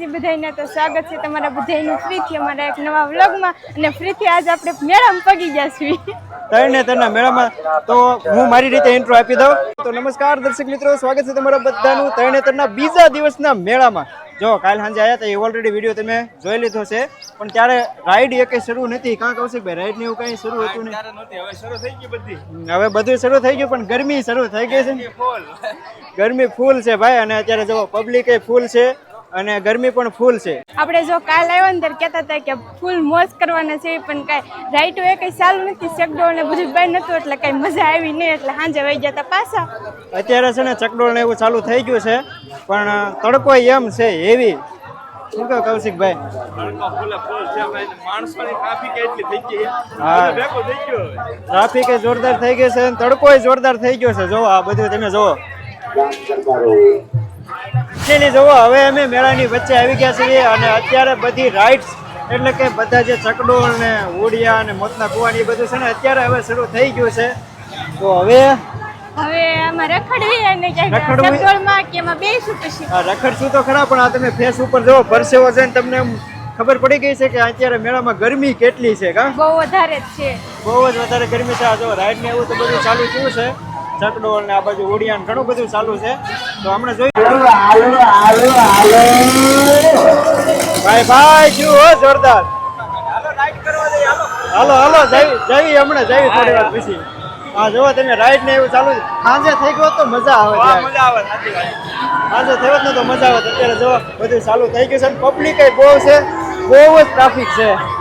માતાજી બધાને તો સ્વાગત છે તમારા બધાનું ફ્રીથી અમારા એક નવા વ્લોગમાં. અને ફ્રીથી આજ આપણે મેળામાં પગી ગયા છીએ તરને તરના મેળામાં તો હું મારી રીતે ઇન્ટ્રો આપી દઉં. તો નમસ્કાર દર્શક મિત્રો સ્વાગત છે તમારા બધાનું તરણે તરના બીજા દિવસના મેળામાં. જો કાલ સાંજે આવ્યા તો એ ઓલરેડી વીડિયો તમે જોઈ લીધો છે. પણ ત્યારે રાઈડ એક શરૂ નથી. કાં કૌશિકભાઈ રાઈડ ને એવું કઈ શરૂ હતું નહીં? હવે બધું. શરૂ થઈ ગયું પણ ગરમી શરૂ થઈ ગઈ છે. ગરમી ફૂલ છે ભાઈ. અને અત્યારે જો પબ્લિક એ ફૂલ છે. અને ગરમી પણ ફૂલ છે. આપણે જો કાલ આવ્યા ને ત્યારે કહેતા હતા કે ફૂલ મોજ કરવાના છે પણ કાંઈ રાઈટો એ કંઈ ચાલુ નથી. ચકડોળ ને બધું બંધ નતું એટલે કાંઈ મજા આવી નહીં એટલે સાંજે વહી ગયા હતા પાછા. અત્યારે છે ને ચકડોળ ને એવું ચાલુ થઈ ગયું છે પણ તડકો એમ છે એવી શું કહો કૌશિકભાઈ? હા. ટ્રાફિક જોરદાર થઈ ગઈ છે અને તડકો જોરદાર થઈ ગયો છે. જો આ બધું તમે જોવો લીલી જુઓ હવે અમે મેળાની વચ્ચે આવી ગયા છીએ અને અત્યારે બધી રાઇડ્સ એટલે કે બધા જે ચકડોળ ને ઓડિયા ને મોતના કુવા એ બધું છે ને અત્યારે હવે શરૂ થઈ ગયું છે. તો હવે હવે આમાં રખડવી અને ચકડોળમાં કે એમાં બેસું પછી? રખડશું તો ખરા પણ આ તમે ફેસ ઉપર જોવો પરસેવો છે ને તમને ખબર પડી ગઈ છે કે અત્યારે મેળામાં ગરમી કેટલી છે કા? બહુ વધારે જ છે. બહુ જ વધારે ગરમી છે. આ જો રાઈડ ને એવું તો બધું ચાલુ થયું છે. ચકડોળ ને આ બાજુ ઉડિયાન ઘણું બધું ચાલુ છે. તો હમણાં જોઈ ભાઈ ભાઈ શું હો જોરદાર? હાલો હાલો. જઈ જઈ હમણાં જઈ થોડી વાર પછી. હા જોવો તમે રાઈડ ને એવું ચાલુ છે. સાંજે થઈ ગયો તો મજા આવે મજા આવે સાંજે થયો ને તો મજા આવે અત્યારે જો બધું ચાલુ થઈ ગયું છે પબ્લિક બહુ છે બહુ જ ટ્રાફિક છે.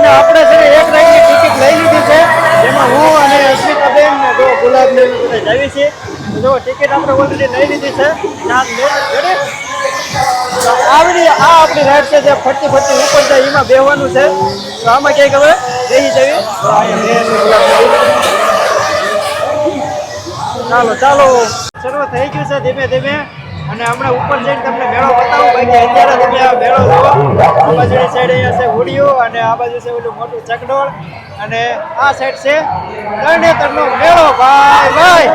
અને આપણે છે એક રાઈડની ટિકિટ લઈ લીધી છે. જેમાં હું અને અસ્મિતાબેન જો ગુલાબ ને એવું બધા જાવી છીએ. જો ટિકિટ આપણે ઓલરેડી લઈ લીધી છે. આવડી આ આપણી રાઈડ છે જે ફરતી ફરતી ઉપર જાય, એમાં બેહવાનું છે. તો આમાં ક્યાંક હવે બેસી જવી. ચાલો ચાલો. શરૂ થઈ ગયું છે ધીમે ધીમે. અને હમણાં ઉપર જઈને તમને મેળો બતાવું, બાકી અત્યારે તમે આ મેળો જોવો. આ બાજુની સાઈડ અહીંયા છે હોડીઓ અને આ બાજુ છે ઓલું મોટું ચકડોળ. અને આ સાઈડ છે તરણેતરનો મેળો. ભાઈ ભાઈ.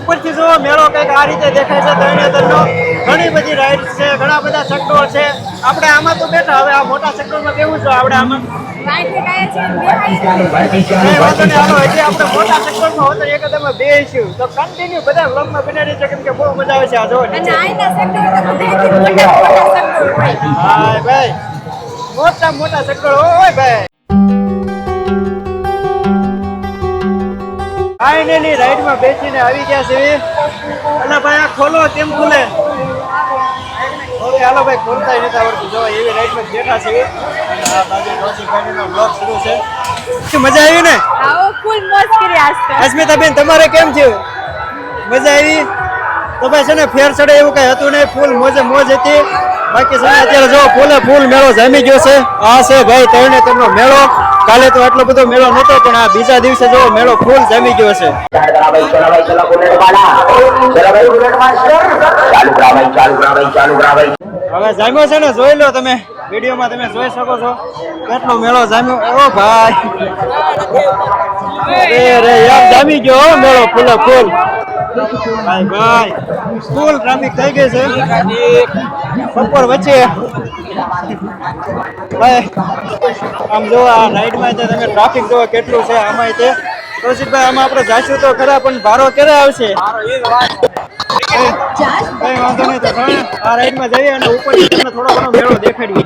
ઉપરથી જુઓ, મેળો કંઈક આ રીતે દેખાય છે તરણેતરનો. ઘણી બધી રાઇડ્સ છે ઘણા બધા સેક્ટર છે. આપણે આમાં તો બેઠા હવે આ મોટા ચકડોળમાં કેવું છે? આપણે આમાં આપણે મોટા ચક્કરમાં હોતો એક તમે બેસીશું તો કન્ટિન્યુ બધા વ્લોગમાં બનાવી છે કેમ કે બહુ મજા આવે છે આ જોવાની. અને ભાઈ સેક્ટર તો મોટા મોટા સેક્ટર હોય. ભાઈ. મોટા મોટા ચક્કર હોય ભાઈ. ફાઇનલી રાઈડમાં બેસીને આવી ગયા છે અને ભાઈ આ ખોલો કેમ ખુલે હાલો ભાઈ બોલતા નથી આવડતું. જો એવી લાઈટમાં બેઠા છીએ. એવું કઈ હતું બાકી છે અત્યારે જો ફૂલે ફૂલ મેળો જામી ગયો છે. આ છે ભાઈ તને તેમનો મેળો. કાલે તો આટલો બધો મેળો નતો પણ આ બીજા દિવસે જો મેળો ફૂલ જામી ગયો છે. હવે જામ્યો છે ને, જોઈ લો તમે, વિડીયોમાં તમે જોઈ શકો છો. કેટલો મેળો જામ્યો. ઓ ભાઈ. અરે યાર જામી ગયો મેળો ફૂલો ફૂલ. ભાઈ ભાઈ, ફૂલ ટ્રાફિક થઈ ગઈ છે. બપોર વચ્ચે. ભાઈ, આમ જો આ રાઈડમાં છે તમે ટ્રાફિક જોવો કેટલું છે આમાં તે. કૌશિકભાઈ, આમાં આપણે જાશું તો ખરા, પણ ભારો ક્યારે આવશે? આ રાઈડમાં જઈએ અને ઉપર તમને થોડો ઘણો મેળો દેખાડીએ.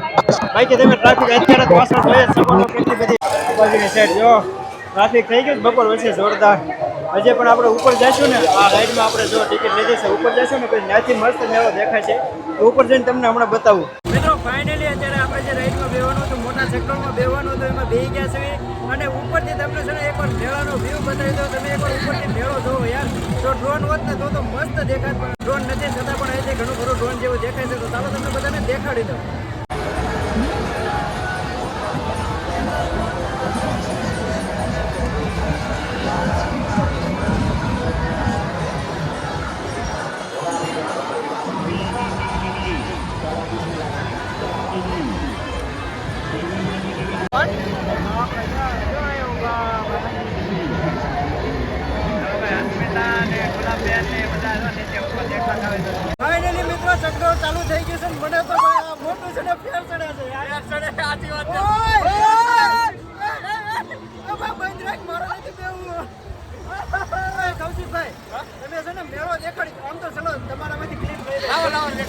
બાકી તમે ટ્રાફિક અત્યારે પાછળ જોઈ જ શકો છો કેટલી બધી બાજુની સાઈડ જો ટ્રાફિક થઈ ગયું બપોર વચ્ચે જોરદાર. હજી પણ આપણે ઉપર જઈશું ને, આ રાઈડમાં આપણે જો ટિકિટ લીધી છે, ઉપર જઈશું ને, પછી ત્યાંથી મસ્ત મેળો દેખાય છે. ઉપર જઈને તમને હમણાં બતાવું. મિત્રો ફાઇનલી અત્યારે આપણે જે રાઈડમાં બેવાનું હતું, મોટા સેક્ટરમાં બેવાનું હતું, એમાં બે ગયા છે અને ઉપરથી તમને છે ને એકવાર મેળાનો વ્યૂ બતાવી દો તમે એકવાર ઉપરથી મેળો જોવો યાર. જો ડ્રોન હોત ને તો તો મસ્ત દેખાત પણ ડ્રોન નથી, છતાં પણ અહીંથી ઘણું ખરું ડ્રોન જેવું દેખાય છે. તો ચાલો તમને બધાને દેખાડી દઉં.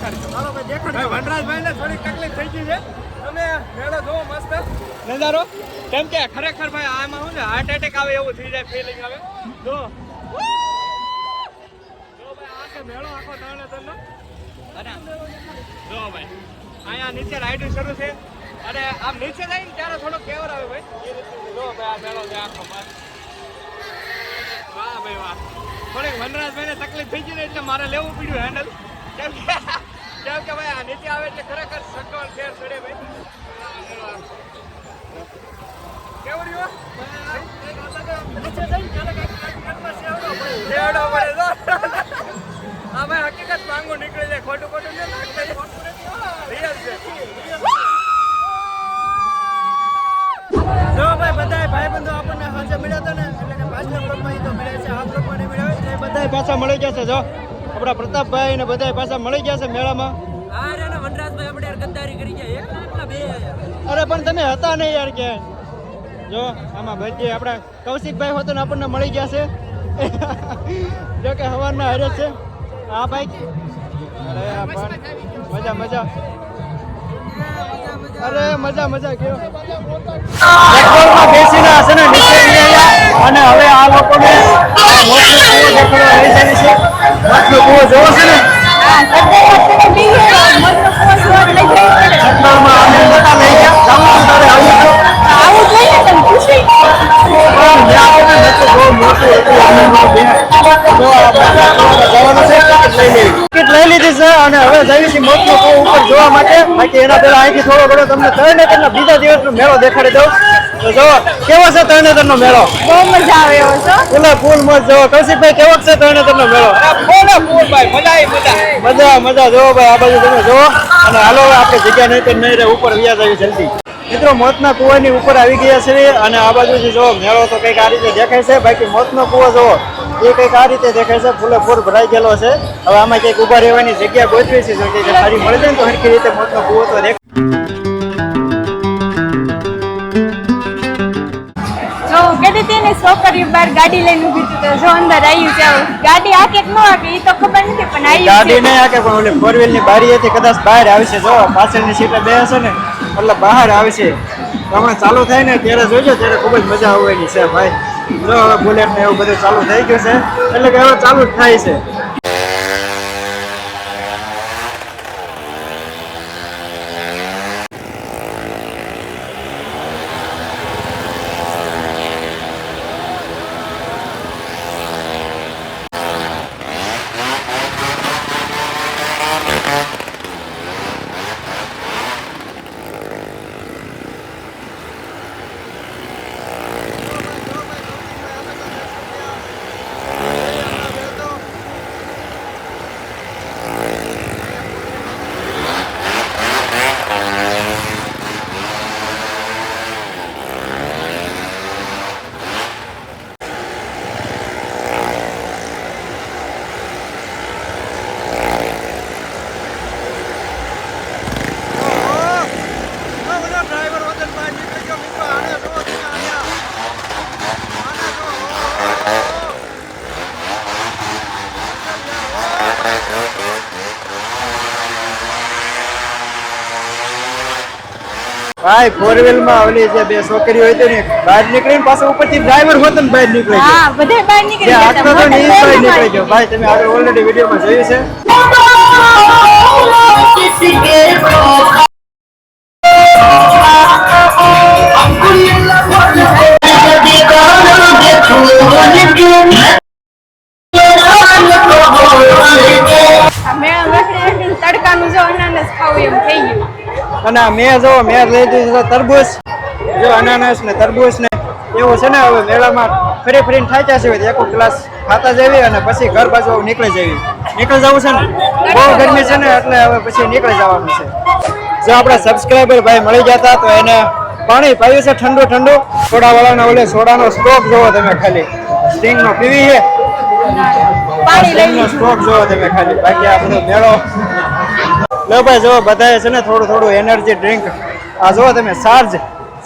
હાલો ભાઈ દેખાડી વનરાજભાઈ ને થોડીક તકલીફ થઈ ગઈ છે. તમે મેળો જોવો મસ્ત. નજારો કેમ કે ખરેખર ભાઈ આમાં શું ને હાર્ટ એટેક આવે એવું થઈ જાય ફિલિંગ આવે. જો. જો ભાઈ આ મેળો આખો ત્રણે ત્રણનો અને જો ભાઈ અહીંયા નીચે રાઈડિંગ શરૂ છે. અને આમ નીચે જાય ને ત્યારે થોડો કેવર આવે ભાઈ. જો ભાઈ આ મેળો છે આખો મસ્ત વાહ ભાઈ વાહ. થોડીક વનરાજભાઈને તકલીફ થઈ ગઈ ને એટલે મારે લેવું પડ્યું હેન્ડલ કેમ કે કેમ કે ભાઈ આ નીચે આવે એટલે ખરેખર સગવડ ભાઈ. કેવું. હા ભાઈ, હકીકત માંગુ નીકળી જાય, ખોટું ખોટું છે. જો ભાઈ, બધાય ભાઈબંધો આપણને હાજર મળ્યા હતા ને, એટલે કે પાછલા બ્લોકમાં છે. આ બ્લોકમાં મળ્યા એટલે બધાય પાછા મળી જશે છે જો. આપણા પ્રતાપભાઈ ને બધાય પાછા મળી ગયા છે મેળામાં. અરે પણ તમે હતા નહીં યાર કે જો આમાં ભાઈ આપણા કૌશિકભાઈ હોતો ને આપણને મળી ગયા છે. જો કે હવારના હરે છે. હા ભાઈ. અરે પણ મજા મજા. અરે મજા મજા કેવો? બેસીને હશે ને નીચે અને હવે આ લોકોને આ મોટો કૂવો દેખાડવા લઈ જોવો લીધી છે અને હવે જઈએ છીએ મોટનો કૂવો ઉપર જોવા માટે. બાકી એના પહેલા અહીંથી થોડો ઘણો તમને તરણેતરના બીજા દિવસનો મેળો દેખાડી દઉં. તો જો કેવો છે તરણેતરનો મેળો? બહુ મજા આવે એવો છે. ફૂલે ફૂલ મોજ જો કૌશિકભાઈ કેવો છે તરણેતરનો મેળો? ફૂલે ફૂલ ભાઈ મજા મજા. મજા જો ભાઈ આ બાજુ તમે જો અને હાલો આપણે જગ્યા નહીં તો નહીં રહે ઉપર વ્યાજ આવી જલ્દી. મિત્રો મોતના કુવાની ઉપર આવી ગયા છે અને આ બાજુ જો મેળો તો કંઈક આ રીતે દેખાય છે. બાકી મોતનો કુવો જોવો એ કંઈક આ રીતે દેખાય છે ફૂલે ફૂલ ભરાઈ ગયેલો છે. હવે આમાં કંઈક ઊભા રહેવાની જગ્યા ગોઠવી છે જો કે સારી મળી જાય ને તો સરખી રીતે મોટો કુવો તો જો છોકરીઓ બહાર ગાડી લઈને ઊભી હતી જો અંદર આવ્યું છે ગાડી આકે કે ન એ તો ખબર નથી પણ ગાડી નહીં આકે પણ ઓલી ફોર વ્હીલની બારી હતી કદાચ બહાર આવશે જો પાછળની સીટે બેસે ને એટલે બહાર આવશે તો હમણાં ચાલુ થાય ને ત્યારે જોજો ત્યારે ખૂબ જ મજા આવવાની છે ભાઈ. બુલેટ ને એવું બધું ચાલુ થઈ ગયું છે. એટલે કે હવે ચાલુ જ થાય છે ડ્રાઈવર વતન બહાર નીકળી ગયો મિત્રો આને જો તમે આને આને જો ભાઈ ફોર વ્હીલમાં આવેલી જે બે છોકરીઓ હતી ને બહાર નીકળીને પાછો ઉપરથી ડ્રાઈવર હોતો ને બહાર નીકળી ગયો. હા બધે બહાર નીકળી નીકળી હાથમાં તો ને એ બહાર નીકળી ગયો. ભાઈ તમે આગળ ઓલરેડી વિડીયોમાં જોયું છે. અને આ મેં જો મેં લઈ દીધું છે તરબૂચ. જો અનાનસ ને તરબૂચ ને એવું છે ને હવે મેળામાં ફરી ફરીને થાય છે એક ગ્લાસ ખાતા જવી અને પછી ઘર બાજુ નીકળી જવી નીકળી જવું છે ને? બહુ ગરમી છે ને એટલે હવે પછી નીકળી જવાનું છે. જો આપણા સબસ્ક્રાઈબર ભાઈ મળી ગયા હતા તો એને પાણી પાયું છે ઠંડુ ઠંડુ. સોડા વાળાના ઓલે સોડાનો સ્ટોક જોવો તમે ખાલી. સ્ટિંગ નો પીવી છે? સ્ટોક જોવો તમે ખાલી. બાકી આ બધો મેળો લો ભાઈ જો બધાએ છે ને થોડું થોડું એનર્જી ડ્રિંક આ જો તમે ચાર્જ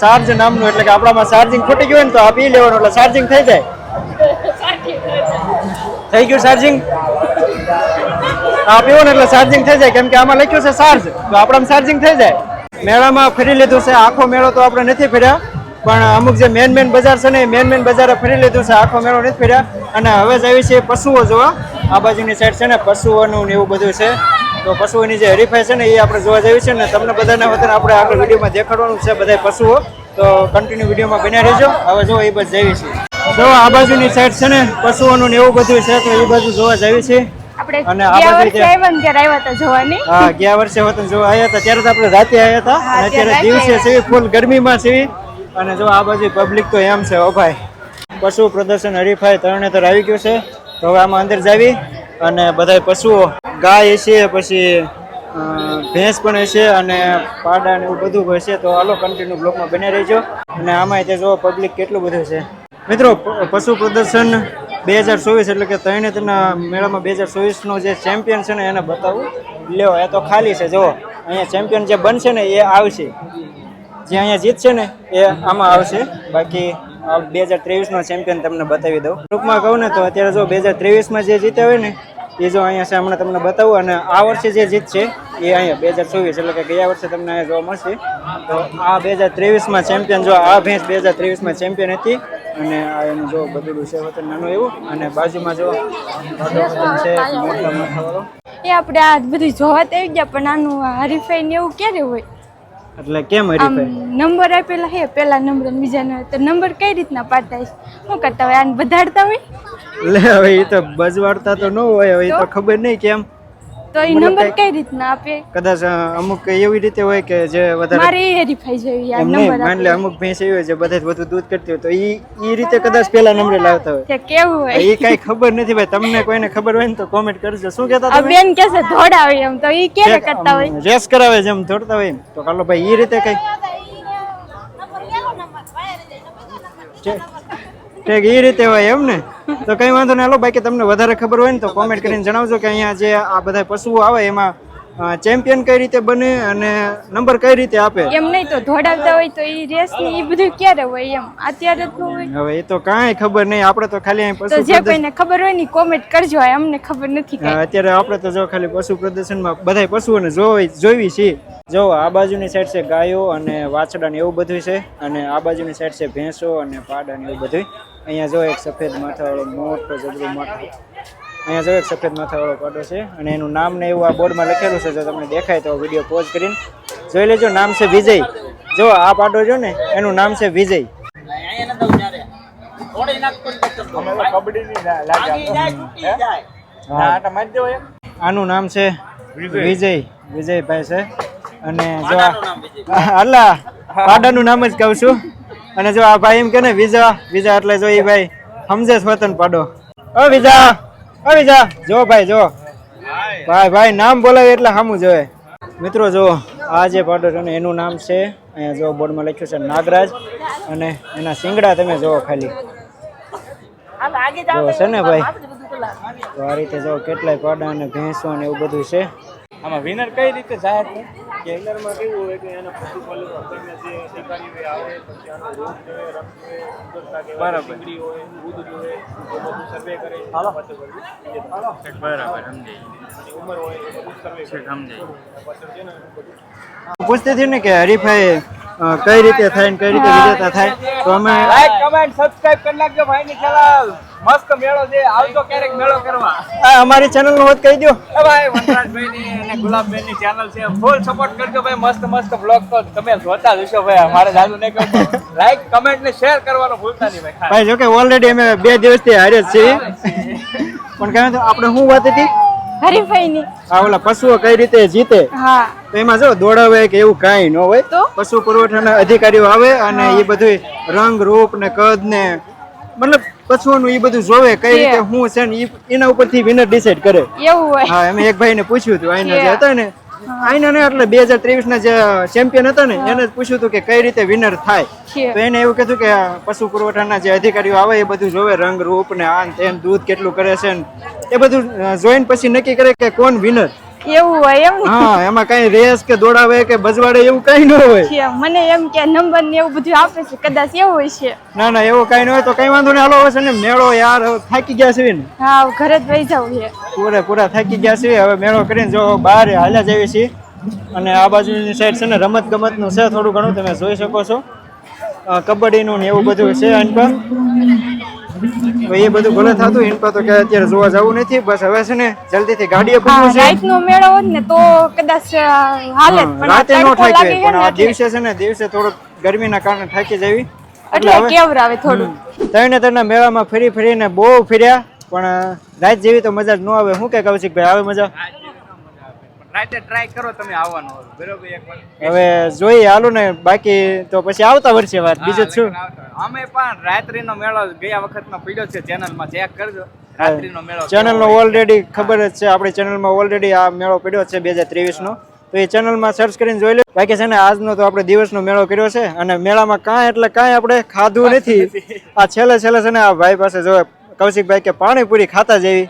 ચાર્જ નામનું એટલે કે આપણામાં ચાર્જિંગ ખૂટી ગયું ને તો આ પી લેવાનું એટલે ચાર્જિંગ થઈ જાય. થઈ ગયું ચાર્જિંગ આ પીવો ને એટલે ચાર્જિંગ થઈ જાય. કેમ કે આમાં લખ્યું છે ચાર્જ તો આપણામાં ચાર્જિંગ થઈ જાય. મેળામાં ફરી લીધું છે. આખો મેળો તો આપણે નથી ફર્યા. પણ અમુક જે મેન મેન બજાર છે ને મેન મેન બજારે ફરી લીધું છે. આખો મેળો નથી ફર્યા. અને હવે જ આવી છે પશુઓ જોવા આ બાજુની સાઈડ છે ને પશુઓનું ને એવું બધું છે. તો પશુઓની જે હરીફાઈ છે ને એ આપણે જોવા જવી છે ને તમને બધાને વતન આપણે આગળ વિડીયોમાં દેખાડવાનું છે બધા પશુઓ. તો કન્ટિન્યુ વિડીયોમાં બન્યા રહેજો. હવે જો એ બસ જઈએ છે. જો આ બાજુની સાઈડ છે ને પશુઓનું એવું બધું છે તો એ બાજુ જોવા જઈએ છે. અને આ જોવાની. હા ગયા વર્ષે વતન જોવા આવ્યા હતા ત્યારે તો આપણે રાતે આવ્યા હતા. અત્યારે દિવસે છે ફૂલ ગરમીમાં છે. અને જો આ બાજુ પબ્લિક તો એમ છે ઓ ભાઈ. પશુ પ્રદર્શન હરીફાઈ તરણેતર આવી ગયું છે. તો હવે આમાં અંદર જાવી. અને બધા પશુઓ ગાય છે, પછી ભેંસ પણ હશે અને પાડા ને એવું બધું હશે. તો હાલો કન્ટિન્યુ બ્લોકમાં બને રહેજો. અને આમાં તે જો પબ્લિક કેટલું બધું છે. મિત્રો પશુ પ્રદર્શન બે હજાર ચોવીસ એટલે કે તૈણેતના મેળામાં બે હજાર ચોવીસનો જે ચેમ્પિયન છે ને એને બતાવું. લ્યો, એ તો ખાલી છે જો અહીંયા ચેમ્પિયન જે બનશે ને એ આવશે. જે અહીંયા જીતશે ને એ આમાં આવશે. બાકી બે હજાર ત્રેવીસનો ચેમ્પિયન તમને બતાવી દઉં. ટૂંકમાં કહું ને તો અત્યારે જો બે હજાર ત્રેવીસમાં જે જીતે હોય ને, એ જો અહીંયા છે હમણાં તમને બતાવું. અને આ વર્ષે જે જીત છે એ અહીંયા બે હજાર ચોવીસ, એટલે કે ગયા વર્ષે તમને અહીંયા જોવા મળશે. તો આ બે હજાર ત્રેવીસમાં ચેમ્પિયન, જો આ ભેંસ બે હજાર ત્રેવીસમાં ચેમ્પિયન હતી, અને આ એનું જો બધું છે વતન નાનું એવું, અને બાજુમાં જો છે એ આપણે આ બધું જોવા તો આવી ગયા, પણ આનું હરીફાઈ ને એવું ક્યારે હોય? એટલે કેમ નંબર આપેલા હે પેલા નંબર અને બીજા નંબર. તો નંબર કઈ રીતના પાડતા હશે શું કરતા હોય આને વધારતા હોય? લે હવે એ તો બજવાડતા તો ન હોય હવે એ તો ખબર નહીં કેમ. તો એ નંબર કઈ- રીતના આપે? કદાચ અમુક એવી રીતે હોય કે જે વધારે મારે એ હરીફાઈ જોઈ આ નંબર માની લે અમુક ભેંસ એવી હોય જે બધા વધુ દૂધ કરતી હોય તો એ ઈ રીતે કદાચ પેલા નંબરે લાવતા હોય. કે કેવું હોય. એ કઈ ખબર નથી ભાઈ તમને કોઈને ખબર હોય ને તો કોમેન્ટ કરજો. શું કહેતા તમે? બેન કે છે ધોડાવે એમ તો એ ક્યારે કરતા હોય? રેસ કરાવે જેમ દોડતા હોય. તો કાલો ભાઈ એ રીતે કઈ ઠીક એ રીતે હોય એમ ને? તો કઈ વાંધો નહીં. હાલો બાકી તમને વધારે ખબર હોય ને તો કોમેન્ટ કરીને જણાવજો કે અહીંયા જે આ બધા પશુઓ આવે એમાં ચેમ્પિયન કઈ રીતે બને અને નંબર કઈ રીતે આપે? એમ નહીં તો ધોડાવતા હોય તો એ રેસની એ બધું ક્યારે હોય એમ? અત્યારે જ હોય. હવે એ તો કાંઈ ખબર નહીં. આપણે તો ખાલી અહીં પશુ જે કોઈને ખબર હોય ને કોમેન્ટ કરજો. અમને ખબર નથી અત્યારે આપણે તો જો ખાલી પશુ પ્રદર્શનમાં બધા પશુઓને જોઈ જોવી છીએ. જો આ બાજુની સાઈડ છે ગાયો અને વાછડા ને એવું બધું છે. અને આ બાજુની સાઈડ છે ભેંસો અને પાડા ને એવું બધું અહીંયા જો એક સફેદ માથાવાળો મોટો જબરું મોટો અહીંયા જો એક સફેદ માથાવાળો પાડો છે અને એનું નામ ને એવું આ બોર્ડમાં લખેલું છે. જો તમને દેખાય તો વીડિયો પોઝ કરીને. જોઈ લેજો નામ છે વિજય. જો આ પાડો જો ને એનું નામ છે વિજય. આનું નામ છે વિજય. વિજયભાઈ છે. અને જો અલ્લા પાડાનું નામ જ કહું છું. અને જો આ ભાઈ એમ કે ને વિજા વિજા એટલે જો એ ભાઈ સમજે સ્વતન પાડો. ઓ વિઝા ઓ વિઝા જો ભાઈ જો. ભાઈ. ભાઈ નામ બોલાવે એટલે સામું જોવે મિત્રો જો આ જે પાડો છે ને એનું નામ છે અહીંયા જો બોર્ડમાં લખ્યું છે નાગરાજ અને એના સિંગડા તમે જોવો ખાલી. જો છે ને ભાઈ? તો આ રીતે જો કેટલાય પાડા અને ભેંસો ને એવું બધું છે. આમાં વિનર કઈ રીતે જાહેર થાય? કે વિનરમાં કેવું હોય કે એના પશુપાલકો આપણને જે શિકારી હોય આવે પછી આનો રોગ જોઈએ રંગ જોઈએ સુંદરતા ચીંગડી હોય દૂધ જોઈએ એ બધું સર્વે કરે. છે એના બરાબર સમજાય ઉંમર હોય એ બધું સર્વે કરે. સમજાય પાછળ છે ને બધું. પૂછતી હતી ને કે હરીફાઈ કઈ રીતે થાય ને કઈ રીતે વિજેતા થાય? તો અમે લાઈક કમેન્ટ સબસ્ક્રાઇબ કરી નાખજો ભાઈની ચેનલ મસ્ત મેળો છે. આવજો ક્યારેક મેળો કરવા. આ અમારી ચેનલનું વાત કહી દો એ ભાઈ વનરાજભાઈ ની અને ગુલાબબેનની ચેનલ છે. ફૂલ સપોર્ટ કરજો ભાઈ મસ્ત મસ્ત બ્લોગ તો તમે જોતા જ હશો ભાઈ. અમારે જાજુ નહીં કહું લાઈક કમેન્ટ ને શેર કરવાનું ભૂલતા નહીં ભાઈ ભાઈ જો કે ઓલરેડી અમે બે દિવસથી હારે જ છીએ. પણ કહે તો આપણે શું વાત હતી? હરીફાઈ ની આ ઓલા પશુઓ કઈ રીતે જીતે? હા. તો એમાં જો દોડાવે કે એવું કાંઈ ન હોય. તો? પશુ પુરવઠાના અધિકારીઓ આવે અને એ બધું રંગ રૂપ ને કદ ને મતલબ પશુઓનું એ બધું જોવે કઈ રીતે હું છે ને એના ઉપરથી વિનર ડિસાઈડ કરે. એવું હોય. હા એમ એક ભાઈને પૂછ્યું હતું આઈના જે હતા ને આઈના ને એટલે બે હજાર ત્રેવીસ ના જે ચેમ્પિયન હતા ને એને પૂછ્યું હતું કે કઈ રીતે વિનર થાય. તો એને એવું કીધું કે પશુ પુરવઠાના જે અધિકારીઓ આવે એ બધું જોવે રંગ રૂપ ને આ તેમ દૂધ કેટલું કરે છે ને એ બધું જોઈને પછી નક્કી કરે કે કોણ વિનર એવું હોય એમ? હા એમાં કઈ રેસ કે દોડાવે કે બજવાડે એવું કઈ ન હોય. મને એમ કે નંબર ને એવું બધું આપે છે કદાચ એવું હોય છે. ના ના એવું કઈ ન હોય તો કઈ વાંધો નહીં. હાલો હવે છે ને મેળો યાર થાકી ગયા છે ને. હા ઘરે જ વહી જાવ છે. પૂરે પૂરા થાકી ગયા છે હવે મેળો કરીને જો બહાર હાલ્યા જઈએ છીએ. અને આ બાજુની સાઈડ છે ને રમત ગમતનું છે થોડું ઘણું તમે જોઈ શકો છો. કબડ્ડીનું ને એવું બધું છે અનપા તો એ બધું ભલે થતું એમ તો કે અત્યારે જોવા જવું નથી બસ હવે છે ને જલ્દીથી ગાડીએ હા છે. રાત નો મેળો હોત ને તો કદાચ હાલે પણ રાતે નો થાકે પણ આ દિવસે છે ને દિવસે થોડો ગરમીના કારણે થાકી જવી. એટલે કેવરાવે થોડું ત્રણે ત્રણના મેળામાં ફરી ફરીને બહુ ફર્યા પણ રાત જેવી તો મજા જ ન આવે. શું કે કૌશિકભાઈ આવે મજા? રાતે ટ્રાય કરો તમે આવવાનો બરોબર એકવાર હવે જોઈએ હાલો ને બાકી તો પછી આવતા વર્ષે વાત. બીજું શું? અમે પણ રાત્રિનો મેળો ગયા વખતનો પડ્યો છે ચેનલમાં ચેક કરજો. રાત્રિનો મેળો ચેનલનો ઓલરેડી ખબર જ છે આપણી ચેનલમાં ઓલરેડી આ મેળો પડ્યો છે બે હજાર ત્રેવીસનો. તો એ ચેનલમાં સર્ચ કરીને જોઈ લે. બાકી છે ને આજનો તો આપણે દિવસનો મેળો કર્યો છે અને મેળામાં કાંઈ એટલે કાંઈ આપણે ખાધું નથી. આ છેલ્લે છેલ્લે છે ને આ ભાઈ પાસે જો કૌશિકભાઈ કે પાણીપુરી ખાતા જેવી.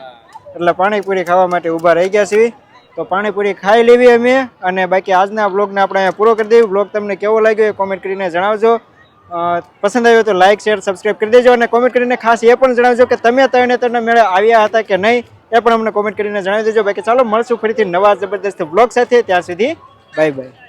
એટલે પાણીપુરી ખાવા માટે ઊભા રહી ગયા છીએ. તો પાણીપુરી ખાઈ લેવી અમે અને બાકી આજના બ્લોગને આપણે અહીંયા પૂરો કરી દેવું બ્લોગ તમને કેવો લાગ્યો એ કોમેન્ટ કરીને જણાવજો. પસંદ આવ્યો તો લાઇક શેર સબસ્ક્રાઇબ કરી દેજો અને કોમેન્ટ કરીને ખાસ એ પણ જણાવજો કે તમે ત્રણે તમને મેળે આવ્યા હતા કે નહીં એ પણ અમને કોમેન્ટ કરીને જણાવી દેજો. બાકી ચાલો, મળશું ફરીથી નવા જબરદસ્ત બ્લોગ સાથે. ત્યાં સુધી બાય બાય